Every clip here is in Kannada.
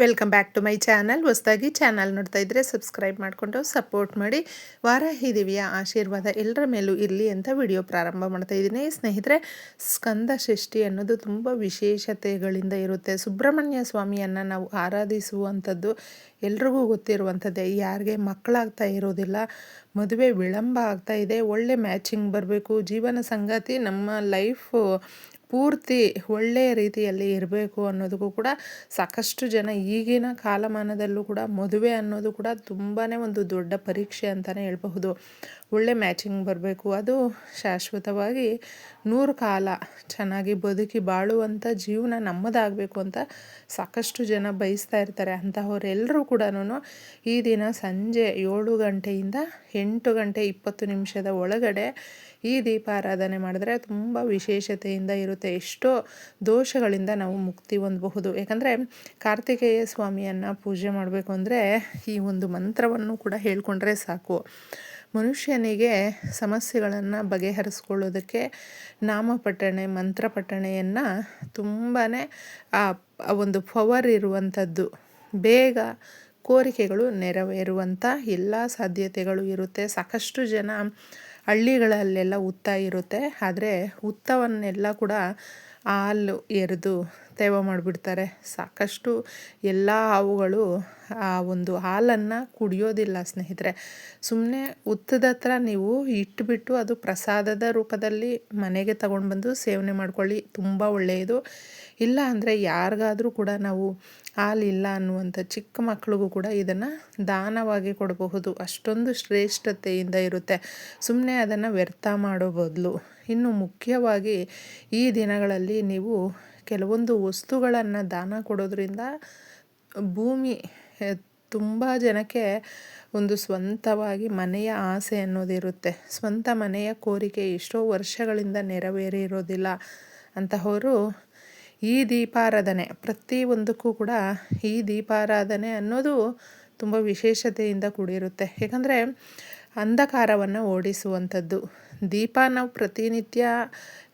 Welcome back to my channel ಹೊಸದಾಗಿ ಚಾನಲ್ ನೋಡ್ತಾ ಇದ್ದರೆ ಸಬ್ಸ್ಕ್ರೈಬ್ ಮಾಡಿಕೊಂಡು ಸಪೋರ್ಟ್ ಮಾಡಿ. ವಾರ ದೇವಿಯ ಆಶೀರ್ವಾದ ಎಲ್ಲರ ಮೇಲೂ ಇರಲಿ ಅಂತ ವಿಡಿಯೋ ಪ್ರಾರಂಭ ಮಾಡ್ತಾ ಇದ್ದೀನಿ. ಸ್ನೇಹಿತರೆ, ಸ್ಕಂದ ಷಷ್ಠಿ ಅನ್ನೋದು ತುಂಬ ವಿಶೇಷತೆಗಳಿಂದ ಇರುತ್ತೆ. ಸುಬ್ರಹ್ಮಣ್ಯ ಸ್ವಾಮಿಯನ್ನು ನಾವು ಆರಾಧಿಸುವಂಥದ್ದು ಎಲ್ರಿಗೂ ಗೊತ್ತಿರುವಂಥದ್ದೇ. ಯಾರಿಗೆ ಮಕ್ಕಳಾಗ್ತಾ ಇರೋದಿಲ್ಲ, ಮದುವೆ ವಿಳಂಬ ಆಗ್ತಾ ಇದೆ, ಒಳ್ಳೆ ಮ್ಯಾಚಿಂಗ್ ಬರಬೇಕು, ಜೀವನ ಸಂಗಾತಿ ನಮ್ಮ ಲೈಫು ಪೂರ್ತಿ ಒಳ್ಳೆಯ ರೀತಿಯಲ್ಲಿ ಇರಬೇಕು ಅನ್ನೋದಕ್ಕೂ ಕೂಡ ಸಾಕಷ್ಟು ಜನ ಈಗಿನ ಕಾಲಮಾನದಲ್ಲೂ ಕೂಡ ಮದುವೆ ಅನ್ನೋದು ಕೂಡ ತುಂಬಾ ಒಂದು ದೊಡ್ಡ ಪರೀಕ್ಷೆ ಅಂತಲೇ ಹೇಳ್ಬಹುದು. ಒಳ್ಳೆ ಮ್ಯಾಚಿಂಗ್ ಬರಬೇಕು. ಅದು ಶಾಶ್ವತವಾಗಿ ನೂರು ಕಾಲ ಚೆನ್ನಾಗಿ ಬದುಕಿ ಬಾಳುವಂಥ ಜೀವನ ನಮ್ಮದಾಗಬೇಕು ಅಂತ ಸಾಕಷ್ಟು ಜನ ಬಯಸ್ತಾ ಇರ್ತಾರೆ. ಅಂತಹವರೆಲ್ಲರೂ ಕೂಡ ಈ ದಿನ ಸಂಜೆ ಏಳು ಗಂಟೆಯಿಂದ ಎಂಟು ಗಂಟೆ ಇಪ್ಪತ್ತು ನಿಮಿಷದ ಒಳಗಡೆ ಈ ದೀಪಾರಾಧನೆ ಮಾಡಿದ್ರೆ ತುಂಬ ವಿಶೇಷತೆಯಿಂದ ಇರುತ್ತೆ. ಎಷ್ಟೋ ದೋಷಗಳಿಂದ ನಾವು ಮುಕ್ತಿ ಹೊಂದಬಹುದು. ಯಾಕಂದರೆ ಕಾರ್ತಿಕೇಯ ಸ್ವಾಮಿಯನ್ನು ಪೂಜೆ ಮಾಡಬೇಕು ಅಂದರೆ ಈ ಒಂದು ಮಂತ್ರವನ್ನು ಕೂಡ ಹೇಳ್ಕೊಂಡ್ರೆ ಸಾಕು. ಮನುಷ್ಯನಿಗೆ ಸಮಸ್ಯೆಗಳನ್ನು ಬಗೆಹರಿಸ್ಕೊಳ್ಳೋದಕ್ಕೆ ನಾಮಪಟ್ಟಣೆ ಮಂತ್ರಪಟ್ಟಣೆಯನ್ನು ತುಂಬಾ ಆ ಒಂದು ಪವರ್ ಇರುವಂಥದ್ದು. ಬೇಗ ಕೋರಿಕೆಗಳು ನೆರವೇರುವಂಥ ಎಲ್ಲ ಸಾಧ್ಯತೆಗಳು ಇರುತ್ತೆ. ಸಾಕಷ್ಟು ಜನ ಹಳ್ಳಿಗಳಲ್ಲೆಲ್ಲ ಉತ್ತ ಇರುತ್ತೆ. ಆದರೆ ಉತ್ತವನ್ನೆಲ್ಲ ಕೂಡ ಹಾಲು ಎರೆದು ತೇವ ಮಾಡಿಬಿಡ್ತಾರೆ. ಸಾಕಷ್ಟು ಎಲ್ಲ ಹಾವುಗಳು ಆ ಒಂದು ಹಾಲನ್ನು ಕುಡಿಯೋದಿಲ್ಲ ಸ್ನೇಹಿತರೆ. ಸುಮ್ಮನೆ ಉತ್ತದ ಹತ್ರ ನೀವು ಇಟ್ಟುಬಿಟ್ಟು ಅದು ಪ್ರಸಾದದ ರೂಪದಲ್ಲಿ ಮನೆಗೆ ತಗೊಂಡು ಬಂದು ಸೇವನೆ ಮಾಡ್ಕೊಳ್ಳಿ, ತುಂಬ ಒಳ್ಳೆಯದು. ಇಲ್ಲ ಅಂದರೆ ಯಾರಿಗಾದರೂ ಕೂಡ ನಾವು ಹಾಲಿಲ್ಲ ಅನ್ನುವಂಥ ಚಿಕ್ಕ ಮಕ್ಕಳಿಗೂ ಕೂಡ ಇದನ್ನು ದಾನವಾಗಿ ಕೊಡಬಹುದು. ಅಷ್ಟೊಂದು ಶ್ರೇಷ್ಠತೆಯಿಂದ ಇರುತ್ತೆ. ಸುಮ್ಮನೆ ಅದನ್ನು ವ್ಯರ್ಥ ಮಾಡೋ ಬದಲು. ಇನ್ನು ಮುಖ್ಯವಾಗಿ ಈ ದಿನಗಳಲ್ಲಿ ನೀವು ಕೆಲವೊಂದು ವಸ್ತುಗಳನ್ನು ದಾನ ಕೊಡೋದ್ರಿಂದ ಭೂಮಿ ತುಂಬ ಜನಕ್ಕೆ ಒಂದು ಸ್ವಂತವಾಗಿ ಮನೆಯ ಆಸೆ ಅನ್ನೋದಿರುತ್ತೆ. ಸ್ವಂತ ಮನೆಯ ಕೋರಿಕೆ ಎಷ್ಟೋ ವರ್ಷಗಳಿಂದ ನೆರವೇರಿರೋದಿಲ್ಲ ಅಂತಹವರು ಈ ದೀಪಾರಾಧನೆ ಪ್ರತಿಯೊಂದಕ್ಕೂ ಕೂಡ ಈ ದೀಪಾರಾಧನೆ ಅನ್ನೋದು ತುಂಬ ವಿಶೇಷತೆಯಿಂದ ಕೂಡಿರುತ್ತೆ. ಯಾಕಂದರೆ ಅಂಧಕಾರವನ್ನು ಓಡಿಸುವಂಥದ್ದು. ದೀಪ ನಾವು ಪ್ರತಿನಿತ್ಯ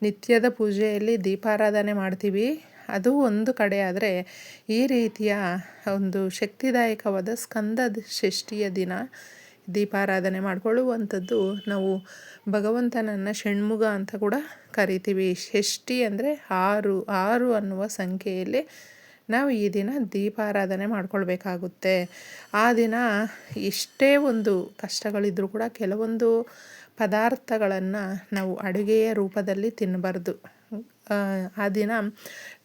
ನಿತ್ಯದ ಪೂಜೆಯಲ್ಲಿ ದೀಪಾರಾಧನೆ ಮಾಡ್ತೀವಿ. ಅದು ಒಂದು ಕಡೆ ಆದರೆ ಈ ರೀತಿಯ ಒಂದು ಶಕ್ತಿದಾಯಕವಾದ ಸ್ಕಂದ ಷಷ್ಠಿಯ ದಿನ ದೀಪಾರಾಧನೆ ಮಾಡಿಕೊಳ್ಳುವಂಥದ್ದು ನಾವು ಭಗವಂತನನ್ನು ಷಣ್ಮುಗ ಅಂತ ಕೂಡ ಕರಿತೀವಿ. ಷಷ್ಠಿ ಅಂದರೆ ಆರು ಆರು ಅನ್ನುವ ಸಂಖ್ಯೆಯಲ್ಲಿ ನಾವು ಈ ದಿನ ದೀಪಾರಾಧನೆ ಮಾಡ್ಕೊಳ್ಬೇಕಾಗುತ್ತೆ. ಆ ದಿನ ಎಷ್ಟೇ ಒಂದು ಕಷ್ಟಗಳಿದ್ದರೂ ಕೂಡ ಕೆಲವೊಂದು ಪದಾರ್ಥಗಳನ್ನು ನಾವು ಅಡುಗೆಯ ರೂಪದಲ್ಲಿ ತಿನ್ನಬಾರ್ದು. ಆ ದಿನ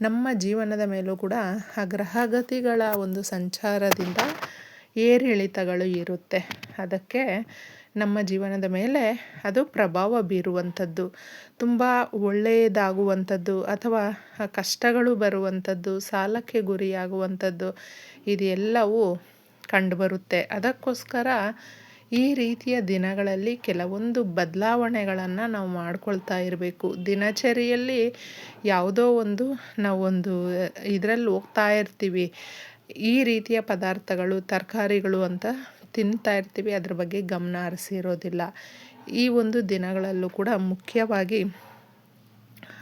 ನಮ್ಮ ಜೀವನದ ಮೇಲೂ ಕೂಡ ಆ ಗ್ರಹಗತಿಗಳ ಒಂದು ಸಂಚಾರದಿಂದ ಏರಿಳಿತಗಳು ಇರುತ್ತೆ. ಅದಕ್ಕೆ ನಮ್ಮ ಜೀವನದ ಮೇಲೆ ಅದು ಪ್ರಭಾವ ಬೀರುವಂಥದ್ದು. ತುಂಬ ಒಳ್ಳೆಯದಾಗುವಂಥದ್ದು ಅಥವಾ ಕಷ್ಟಗಳು ಬರುವಂಥದ್ದು, ಸಾಲಕ್ಕೆ ಗುರಿಯಾಗುವಂಥದ್ದು ಇದೆಲ್ಲವೂ ಕಂಡುಬರುತ್ತೆ. ಅದಕ್ಕೋಸ್ಕರ ಈ ರೀತಿಯ ದಿನಗಳಲ್ಲಿ ಕೆಲವೊಂದು ಬದಲಾವಣೆಗಳನ್ನು ನಾವು ಮಾಡ್ಕೊಳ್ತಾ ಇರಬೇಕು. ದಿನಚರಿಯಲ್ಲಿ ಯಾವುದೋ ಒಂದು ನಾವೊಂದು ಇದರಲ್ಲಿ ಹೋಗ್ತಾ ಇರ್ತೀವಿ. ಈ ರೀತಿಯ ಪದಾರ್ಥಗಳು, ತರಕಾರಿಗಳು ಅಂತ ತಿಂತಾ ಇರ್ತೀವಿ. ಅದ್ರ ಬಗ್ಗೆ ಗಮನ ಹರಿಸಿರೋದಿಲ್ಲ. ಈ ಒಂದು ದಿನಗಳಲ್ಲೂ ಕೂಡ ಮುಖ್ಯವಾಗಿ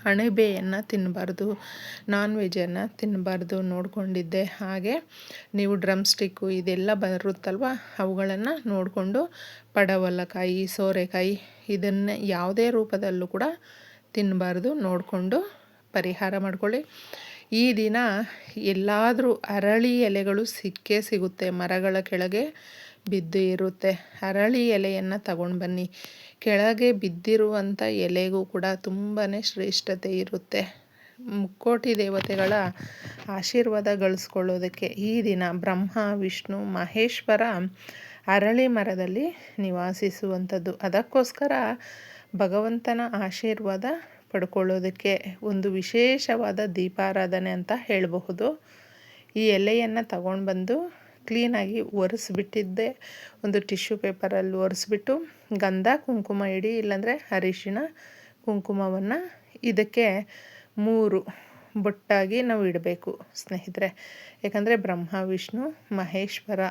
ಅಣಬೆಯನ್ನು ತಿನ್ನಬಾರ್ದು ನಾನ್ ವೆಜನ್ನು ತಿನ್ನಬಾರ್ದು ನೋಡಿಕೊಂಡಿದ್ದೆ. ಹಾಗೆ ನೀವು ಡ್ರಮ್ ಸ್ಟಿಕ್ಕು ಇದೆಲ್ಲ ಬರುತ್ತಲ್ವ, ಅವುಗಳನ್ನು ನೋಡಿಕೊಂಡು ಪಡವಲಕಾಯಿ, ಸೋರೆಕಾಯಿ ಇದನ್ನು ಯಾವುದೇ ರೂಪದಲ್ಲೂ ಕೂಡ ತಿನ್ನಬಾರ್ದು ನೋಡಿಕೊಂಡು ಪರಿಹಾರ ಮಾಡ್ಕೊಳ್ಳಿ. ಈ ದಿನ ಎಲ್ಲಾದರೂ ಅರಳಿ ಎಲೆಗಳು ಸಿಕ್ಕೇ ಸಿಗುತ್ತೆ ಮರಗಳ ಕೆಳಗೆ. ಬಿದ್ದು ಇರುತ್ತೆ. ಅರಳಿ ಎಲೆಯನ್ನು ತಗೊಂಡು ಬನ್ನಿ. ಕೆಳಗೆ ಬಿದ್ದಿರುವಂಥ ಎಲೆಗೂ ಕೂಡ ತುಂಬಾ ಶ್ರೇಷ್ಠತೆ ಇರುತ್ತೆ. ಮುಕ್ಕೋಟಿ ದೇವತೆಗಳ ಆಶೀರ್ವಾದ ಗಳಿಸ್ಕೊಳ್ಳೋದಕ್ಕೆ ಈ ದಿನ ಬ್ರಹ್ಮ, ವಿಷ್ಣು, ಮಹೇಶ್ವರ ಅರಳಿ ಮರದಲ್ಲಿ ನಿವಾಸಿಸುವಂಥದ್ದು. ಅದಕ್ಕೋಸ್ಕರ ಭಗವಂತನ ಆಶೀರ್ವಾದ ಪಡ್ಕೊಳ್ಳೋದಕ್ಕೆ ಒಂದು ವಿಶೇಷವಾದ ದೀಪಾರಾಧನೆ ಅಂತ ಹೇಳಬಹುದು. ಈ ಎಲೆಯನ್ನು ತಗೊಂಡು ಬಂದು ಕ್ಲೀನಾಗಿ ಒರೆಸ್ಬಿಟ್ಟಿದ್ದೆ. ಒಂದು ಟಿಶ್ಯೂ ಪೇಪರಲ್ಲಿ ಒರೆಸ್ಬಿಟ್ಟು ಗಂಧ, ಕುಂಕುಮ ಇಡಿ, ಇಲ್ಲಾಂದರೆ ಅರಿಶಿಣ, ಕುಂಕುಮವನ್ನು ಇದಕ್ಕೆ ಮೂರು ಬೊಟ್ಟಾಗಿ ನಾವು ಇಡಬೇಕು ಸ್ನೇಹಿತರೆ. ಯಾಕಂದರೆ ಬ್ರಹ್ಮ, ವಿಷ್ಣು, ಮಹೇಶ್ವರ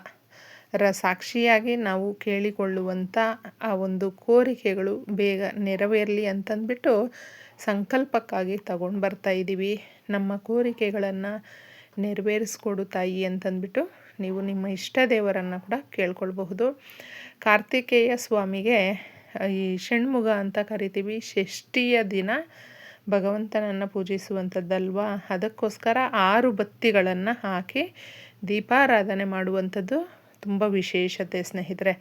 ರ ಸಾಕ್ಷಿಯಾಗಿ ನಾವು ಕೇಳಿಕೊಳ್ಳುವಂಥ ಆ ಒಂದು ಕೋರಿಕೆಗಳು ಬೇಗ ನೆರವೇರಲಿ ಅಂತಂದ್ಬಿಟ್ಟು ಸಂಕಲ್ಪಕ್ಕಾಗಿ ತಗೊಂಡು ಬರ್ತಾ ಇದ್ದೀವಿ ನಮ್ಮ ಕೋರಿಕೆಗಳನ್ನು ನೆರವೇರಿಸ್ಕೊಡು ತಾಯಿ ಅಂತಂದ್ಬಿಟ್ಟು ನೀವು ನಿಮ್ಮ ಇಷ್ಟ ದೇವರನ್ನು ಕೂಡ ಕೇಳ್ಕೊಳ್ಬಹುದು. ಕಾರ್ತಿಕೇಯ ಸ್ವಾಮಿಗೆ ಈ ಷಣ್ಮುಗ ಅಂತ ಕರಿತೀವಿ, ಷಷ್ಠಿಯ ದಿನ ಭಗವಂತನನ್ನು ಪೂಜಿಸುವಂಥದ್ದಲ್ವಾ ಅದಕ್ಕೋಸ್ಕರ ಆರು ಬತ್ತಿಗಳನ್ನು ಹಾಕಿ ದೀಪಾರಾಧನೆ ಮಾಡುವಂಥದ್ದು ತುಂಬ ವಿಶೇಷತೆ ಸ್ನೇಹಿತರೆ.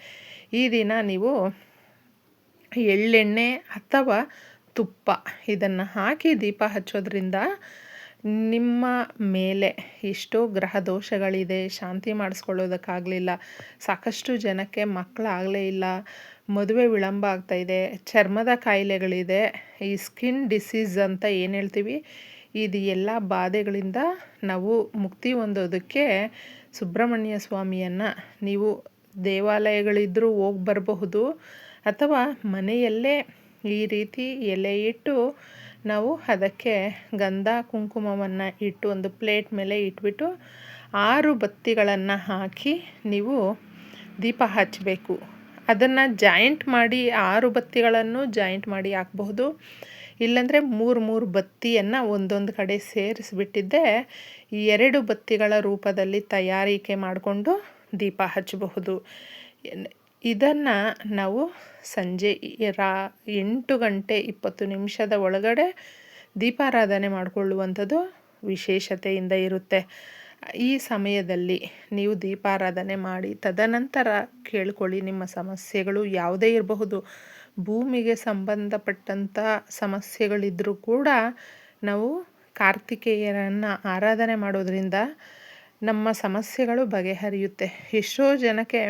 ಈ ದಿನ ನೀವು ಎಳ್ಳೆಣ್ಣೆ ಅಥವಾ ತುಪ್ಪ ಇದನ್ನು ಹಾಕಿ ದೀಪ ಹಚ್ಚೋದ್ರಿಂದ ನಿಮ್ಮ ಮೇಲೆ ಎಷ್ಟೋ ಗ್ರಹ ದೋಷಗಳಿದೆ ಶಾಂತಿ ಮಾಡಿಸ್ಕೊಳ್ಳೋದಕ್ಕಾಗಲಿಲ್ಲ, ಸಾಕಷ್ಟು ಜನಕ್ಕೆ ಮಕ್ಕಳಾಗಲೇ ಇಲ್ಲ, ಮದುವೆ ವಿಳಂಬ ಆಗ್ತಾಯಿದೆ ಚರ್ಮದ ಕಾಯಿಲೆಗಳಿದೆ, ಈ ಸ್ಕಿನ್ ಡಿಸೀಸ್ ಅಂತ ಏನು ಹೇಳ್ತೀವಿ? ಇದು ಎಲ್ಲ ಬಾಧೆಗಳಿಂದ ನಾವು ಮುಕ್ತಿ ಹೊಂದೋದಕ್ಕೆ ಸುಬ್ರಹ್ಮಣ್ಯ ಸ್ವಾಮಿಯನ್ನು ನೀವು ದೇವಾಲಯಗಳಿದ್ದರೂ ಹೋಗಿ ಬರಬಹುದು, ಅಥವಾ ಮನೆಯಲ್ಲೇ ಈ ರೀತಿ ಎಲೆ ಇಟ್ಟು ನಾವು ಅದಕ್ಕೆ ಗಂಧ ಕುಂಕುಮವನ್ನು ಇಟ್ಟು ಒಂದು ಪ್ಲೇಟ್ ಮೇಲೆ ಇಟ್ಬಿಟ್ಟು ಆರು ಬತ್ತಿಗಳನ್ನು ಹಾಕಿ ನೀವು ದೀಪ ಹಚ್ಚಬೇಕು. ಅದನ್ನು ಜಾಯಿಂಟ್ ಮಾಡಿ ಆರು ಬತ್ತಿಗಳನ್ನು ಜಾಯಿಂಟ್ ಮಾಡಿ ಹಾಕ್ಬಹುದು. ಇಲ್ಲಾಂದರೆ ಮೂರು ಮೂರು ಬತ್ತಿಯನ್ನು ಒಂದೊಂದು ಕಡೆ ಸೇರಿಸ್ಬಿಟ್ಟಿದ್ದೆ. ಎರಡು ಬತ್ತಿಗಳ ರೂಪದಲ್ಲಿ ತಯಾರಿಕೆ ಮಾಡಿಕೊಂಡು ದೀಪ ಹಚ್ಚಬಹುದು. ಇದನ್ನು ನಾವು ಸಂಜೆ ರಾ ಎಂಟು ಗಂಟೆ ಇಪ್ಪತ್ತು ನಿಮಿಷದ ಒಳಗಡೆ ದೀಪಾರಾಧನೆ ಮಾಡಿಕೊಳ್ಳುವಂಥದ್ದು ವಿಶೇಷತೆಯಿಂದ ಇರುತ್ತೆ. ಈ ಸಮಯದಲ್ಲಿ ನೀವು ದೀಪಾರಾಧನೆ ಮಾಡಿ ತದನಂತರ ಕೇಳ್ಕೊಳ್ಳಿ ನಿಮ್ಮ ಸಮಸ್ಯೆಗಳು ಯಾವುದೇ ಇರಬಹುದು. ಭೂಮಿಗೆ ಸಂಬಂಧಪಟ್ಟಂಥ ಸಮಸ್ಯೆಗಳಿದ್ದರೂ ಕೂಡ ನಾವು ಕಾರ್ತಿಕೇಯರನ್ನು ಆರಾಧನೆ ಮಾಡೋದ್ರಿಂದ ನಮ್ಮ ಸಮಸ್ಯೆಗಳು ಬಗೆಹರಿಯುತ್ತೆ. ಎಷ್ಟೋ ಜನಕ್ಕೆ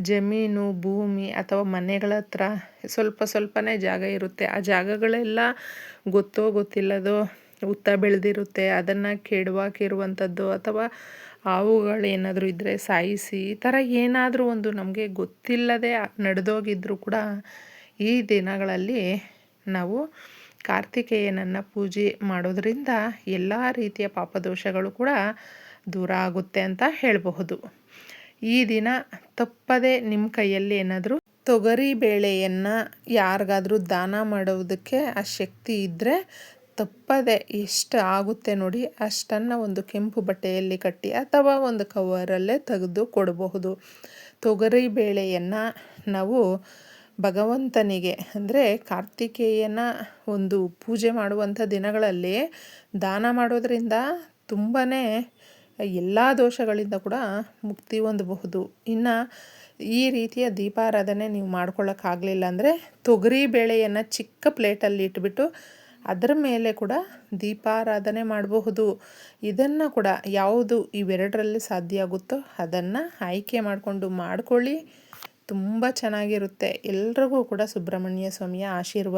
ಜಮೀನು, ಭೂಮಿ ಅಥವಾ ಮನೆಗಳ ಹತ್ರ ಸ್ವಲ್ಪ ಸ್ವಲ್ಪನೇ ಜಾಗ ಇರುತ್ತೆ. ಆ ಜಾಗಗಳೆಲ್ಲ ಗೊತ್ತೋ ಗೊತ್ತಿಲ್ಲದೋ ಉತ್ತ ಬೆಳೆದಿರುತ್ತೆ. ಅದನ್ನು ಕೆಡವಾಕಿರುವಂಥದ್ದು ಅಥವಾ ಹಾವುಗಳೇನಾದರೂ ಇದ್ದರೆ ಸಾಯಿಸಿ ಈ ಥರ ಏನಾದರೂ ಒಂದು ನಮಗೆ ಗೊತ್ತಿಲ್ಲದೆ ನಡೆದೋಗಿದ್ರೂ ಕೂಡ ಈ ದಿನಗಳಲ್ಲಿ ನಾವು ಕಾರ್ತಿಕೇಯನನ್ನು ಪೂಜೆ ಮಾಡೋದರಿಂದ ಎಲ್ಲ ರೀತಿಯ ಪಾಪದೋಷಗಳು ಕೂಡ ದೂರ ಆಗುತ್ತೆ ಅಂತ ಹೇಳಬಹುದು. ಈ ದಿನ ತಪ್ಪದೆ ನಿಮ್ಮ ಕೈಯಲ್ಲಿ ಏನಾದರೂ ತೊಗರಿ ಬೇಳೆಯನ್ನು ಯಾರಿಗಾದರೂ ದಾನ ಮಾಡೋದಕ್ಕೆ ಆ ಶಕ್ತಿ ಇದ್ದರೆ ತಪ್ಪದೆ ಎಷ್ಟು ಆಗುತ್ತೆ ನೋಡಿ ಅಷ್ಟನ್ನು ಒಂದು ಕೆಂಪು ಬಟ್ಟೆಯಲ್ಲಿ ಕಟ್ಟಿ ಅಥವಾ ಒಂದು ಕವರಲ್ಲೇ ತೆಗೆದು ಕೊಡಬಹುದು. ತೊಗರಿ ಬೇಳೆಯನ್ನು ನಾವು ಭಗವಂತನಿಗೆ ಅಂದರೆ ಕಾರ್ತಿಕೇಯನ ಒಂದು ಪೂಜೆ ಮಾಡುವಂಥ ದಿನಗಳಲ್ಲಿ ದಾನ ಮಾಡೋದರಿಂದ ತುಂಬಾ ಎಲ್ಲ ದೋಷಗಳಿಂದ ಕೂಡ ಮುಕ್ತಿ ಹೊಂದಬಹುದು. ಇನ್ನು ಈ ರೀತಿಯ ದೀಪಾರಾಧನೆ ನೀವು ಮಾಡ್ಕೊಳ್ಳೋಕ್ಕಾಗಲಿಲ್ಲ ಅಂದರೆ ತೊಗರಿ ಬೇಳೆಯನ್ನು ಚಿಕ್ಕ ಪ್ಲೇಟಲ್ಲಿ ಇಟ್ಬಿಟ್ಟು ಅದರ ಮೇಲೆ ಕೂಡ ದೀಪಾರಾಧನೆ ಮಾಡಬಹುದು. ಇದನ್ನು ಕೂಡ ಯಾವುದು ಇವೆರಡರಲ್ಲಿ ಸಾಧ್ಯ ಆಗುತ್ತೋ ಅದನ್ನು ಆಯ್ಕೆ ಮಾಡಿಕೊಂಡು ಮಾಡ್ಕೊಳ್ಳಿ. ತುಂಬ ಚೆನ್ನಾಗಿರುತ್ತೆ. ಎಲ್ರಿಗೂ ಕೂಡ ಸುಬ್ರಹ್ಮಣ್ಯ ಸ್ವಾಮಿಯ ಆಶೀರ್ವಾದ.